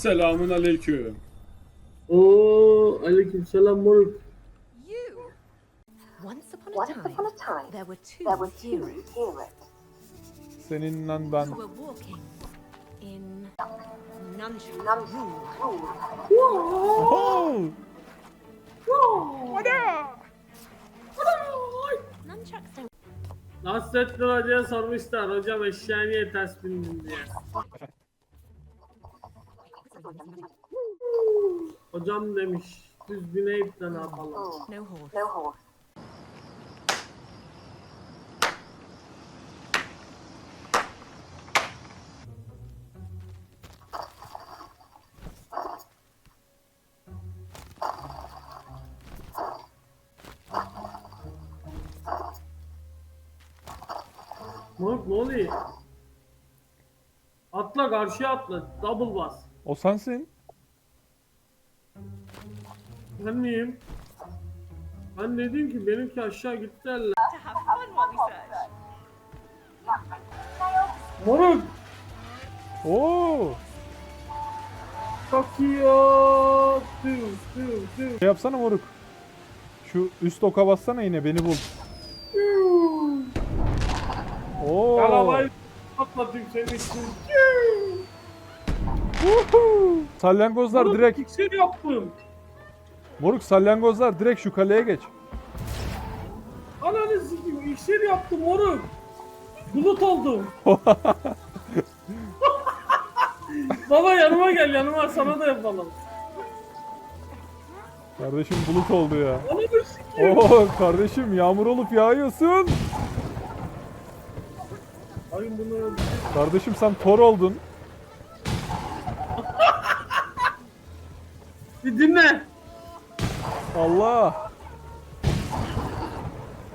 Selamun aleyküm. Oo, aleykümselam moruk. You! Once upon a Once time, upon a time, there were two there were two heroes heroes. Seninle ben. who were walking in Nunchuck None Rule. ruled. Oho! Nunchucks don't Nasrettin Hoca'ya sormuşlar. Hocam eşeğe niye ters bindin diye. Hocam demiş. Düz bineyip de ne yapalım. Oh, no horse. no horse. Moruk ne oluyor? Atla karşıya atla. Double bas. O sensin. Ben miyim? Ben dedim ki benimki aşağı gitti search. Moruk! Oo! Çok iyi ya. Tüv tüv tüv. Şey yapsana moruk. Şu üst oka bassana yine beni bul. Oo! Arabayı patlatayım senin için. Salyangozlar direkt. iksir yaptım. Moruk salyangozlar direkt şu kaleye geç. Ananı sikeyim iksir yaptım moruk. Bulut oldum. Baba yanıma gel yanıma sana da yapalım. Kardeşim bulut oldu ya. Ananı sikeyim. Oo kardeşim yağmur olup yağıyorsun. Ay bunu. Kardeşim sen Thor oldun. Bir dinle. Allah.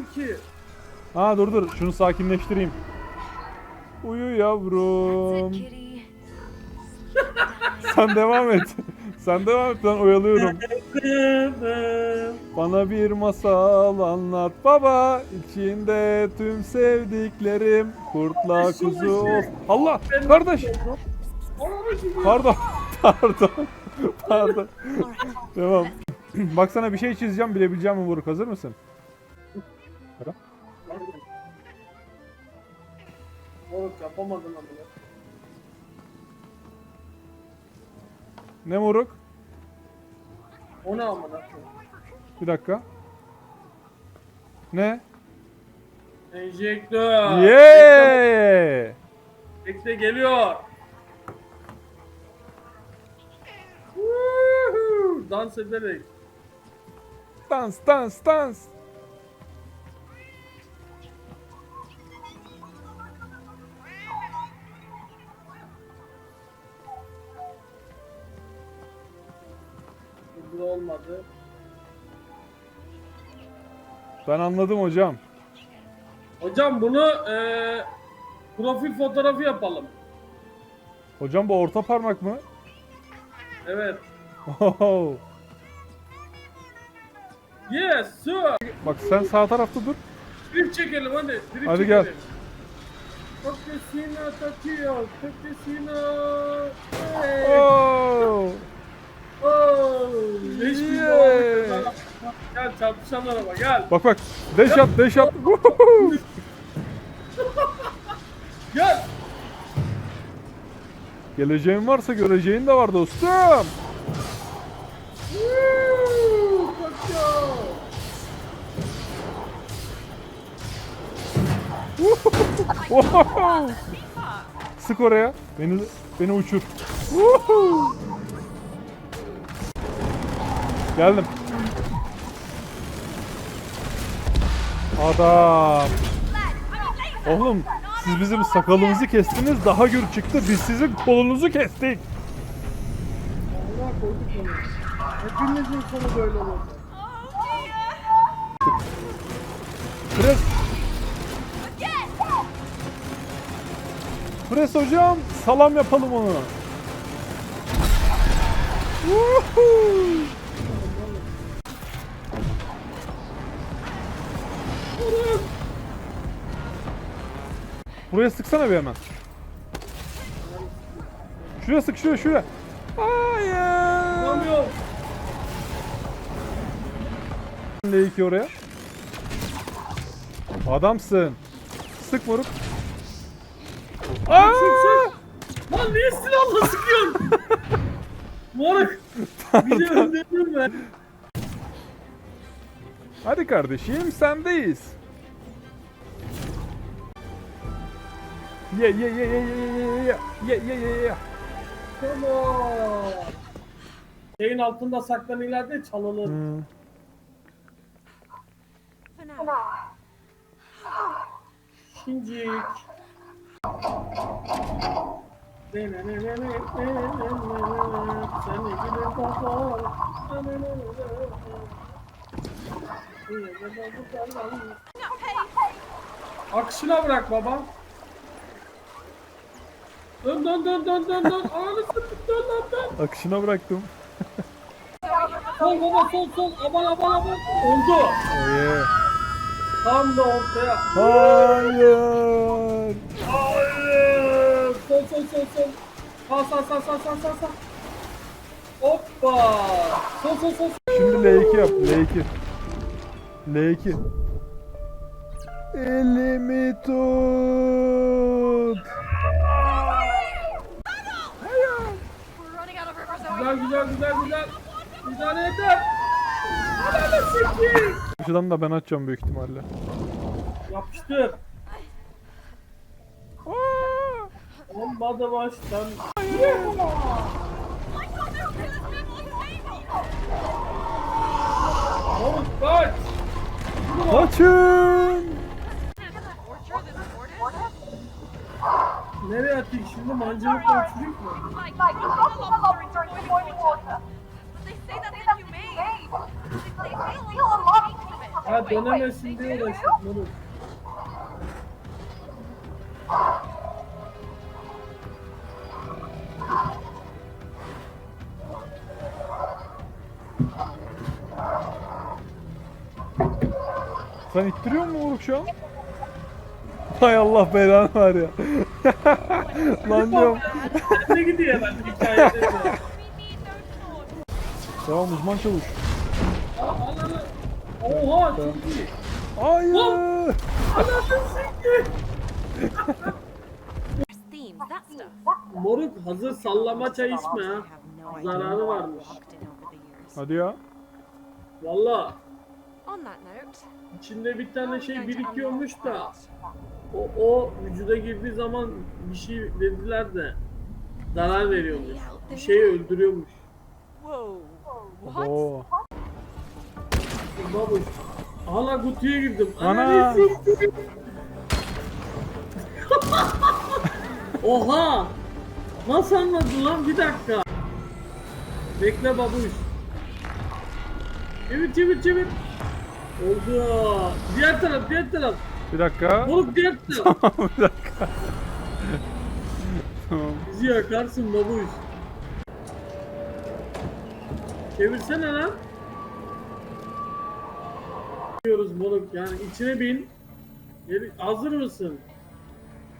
İki. Ha dur dur şunu sakinleştireyim. Uyu yavrum. Sen devam et. Sen devam et ben oyalıyorum. Bana bir masal anlat baba. İçinde tüm sevdiklerim kurtla kuzu. Allah kardeş. Pardon. Pardon. Pardon. Devam. Bak sana bir şey çizeceğim bilebileceğim mi Buruk hazır mısın? Moruk yapamadım ama. Ne Moruk? O ne amına Bir dakika. Ne? Enjektör. Yeah! Bekle geliyor. Woohoo! Dans ederek. Dans dans dans. Bu olmadı. Ben anladım hocam. Hocam bunu eee profil fotoğrafı yapalım. Hocam bu orta parmak mı? Evet. Oho. Yes sir. Bak sen sağ tarafta dur. Drip çekelim hadi. Drip Hadi çekelim. gel. Tokesina takıyor. Tokesina. Hey. Oo. Oh. Beş bin Yeah. dolarlık. Gel çarpışan araba gel. Bak bak. Deş at deş. Woohoo. Gel. Geleceğin varsa göreceğin de var dostum. Oho. Sık oraya. Beni beni uçur. Woohoo. Geldim. Adam. Oğlum siz bizim sakalımızı kestiniz daha gür çıktı. Biz sizin kolunuzu kestik. Allah koyduk onu. Hepinizin sonu böyle olur. Pres. Pres hocam. Salam yapalım onu. Buraya sıksana bir hemen. Şuraya sık şuraya şuraya. Hayır. Vuramıyorum. L2 oraya. Adamsın. Sık moruk. Aa! Lan niye silahla sıkıyorsun? Moruk. Bizi öldürdün be. Hadi kardeşim sendeyiz. Ye ye ye ye ye ye ye ye ye ye ye. Tamam. Şeyin altında saklan ileride çalınır. Hmm. Şincik. Seni. Akışına bırak baba. Dön dön dön dön dön dön. Ananı sıkıp dön dön dön. Akışına bıraktım. Sol baba sol sol. Aman aman aman. Oldu. Oh yeah. Tam da ortaya. Hayır. Sol sol sol. Sağ sağ sağ sağ sağ sağ sağ. Hoppa. Sol sol sol. Şimdi L2 yap. L2. L2. Elimi tut. Güzel güzel güzel güzel. Güzel yeter. Ananı sikeyim. Şuradan da ben açacağım büyük ihtimalle. Yapıştır. Hadi baştan. Oğuz kaç. Kaçın. Nereye attık şimdi? Mancınıkla uçuruk mu? Ha dönemesin diye uğraştık Nurul. Sen ittiriyor musun Uruk şu an? Hay Allah belanı var ya. Lan diyorum. Ne gidiyor ben hikayede de. Tamam uzman çavuş. Oha çok iyi. Hayır. Stuff. Moruk hazır sallama çay içme ha. Zararı varmış. Hadi ya. Valla On that note, içinde bir tane şey birikiyormuş da o, o vücuda girdiği zaman bir şey dediler de zarar veriyormuş. Bir şeyi öldürüyormuş. Oo. Babuş. Hala kutuya girdim. Ana! Oha! Nasıl anladın lan? Bir dakika. Bekle babuş. Çevir çevir çevir. Oldu. Diğer taraf diğer taraf. Bir dakika. Oğlum diğer taraf. bir dakika. tamam. Bizi yakarsın babuş. Çevirsene lan. Diyoruz moruk yani içine bin. Hazır mısın?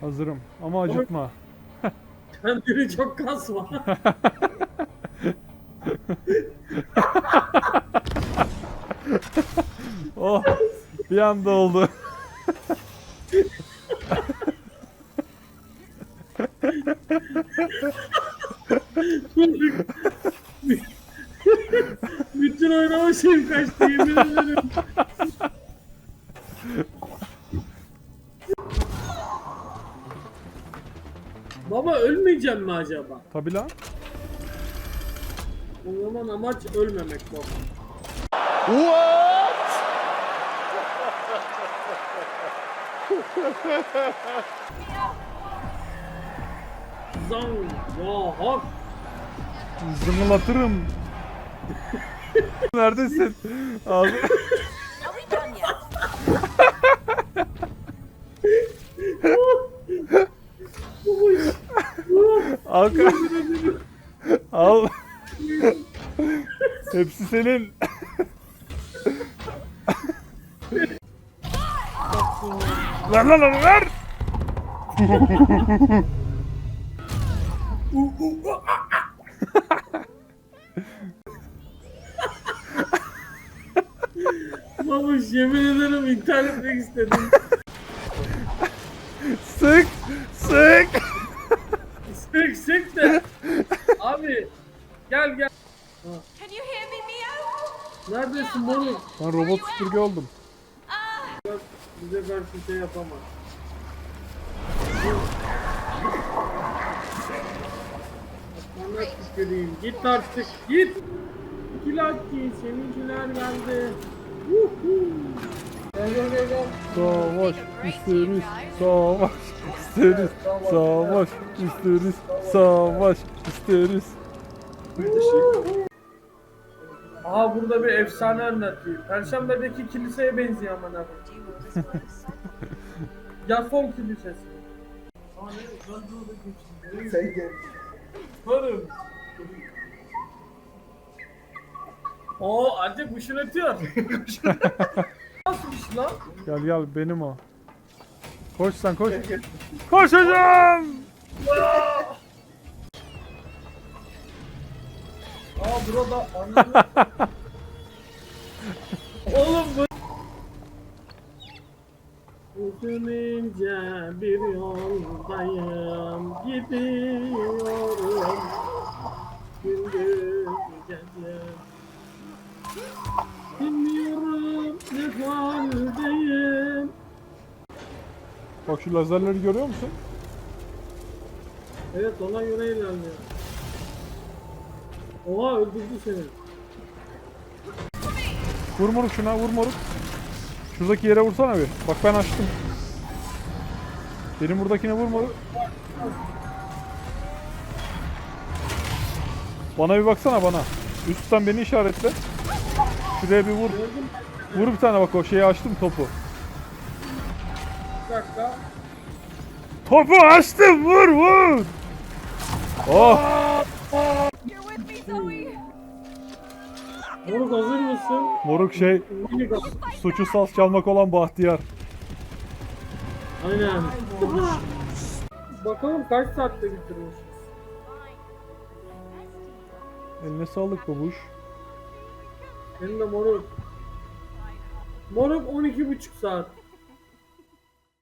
Hazırım ama acıtma. Kendini çok kasma. Oh. Bir anda oldu. Bütün oynama şeyim kaçtı yemin ederim. Baba ölmeyeceğim mi acaba? Tabi lan. O zaman amaç ölmemek baba. Zang hop. Zımılatırım. Neredesin? Abi. Al. Al. Hepsi senin. Ver lan onu ver. Babuş yemin ederim intihar etmek istedim. Sık! Sık! Sık sık de. Abi gel gel. Can you hear me, Mio? Neredesin moruk? Ben robot süpürge oldum. Bize karşı şey yapamaz. Bana tüküreyim. Git artık git. İki lakki seninkiler. Gel gel gel gel. Savaş isteriz. Savaş isteriz. Savaş isteriz. Savaş isteriz. Aha burada bir efsane anlatıyor. Perşembe'deki kiliseye benziyor aman abi. Yafon Kilisesi. Sen gel. Varım. Oo artık kuşun ötüyor. Nasıl bir şey lan? Gel gel benim o. Koş sen koş. Koşacağım! Aa burada. Oğlum bu ince bir yoldayım gidiyorum gündüz gece Bilmiyorum ne haldeyim Bak şu lazerleri görüyor musun? Evet ona göre ilerliyor. Oha öldürdü seni. Vur moruk şuna vur moruk. Şuradaki yere vursana bir. Bak ben açtım. Benim buradakine vur moruk. Bana bir baksana bana. Üstten beni işaretle. Şuraya bir vur. Vur bir tane bak o şeyi açtım topu. Bir dakika. Topu açtım vur vur. Oh Moruk hazır mısın? moruk şey suçu saz çalmak olan Bahtiyar. Aynen. Bakalım kaç saatte bitirmiş. Eline sağlık babuş. Benim de moruk. Moruk 12,5 saat.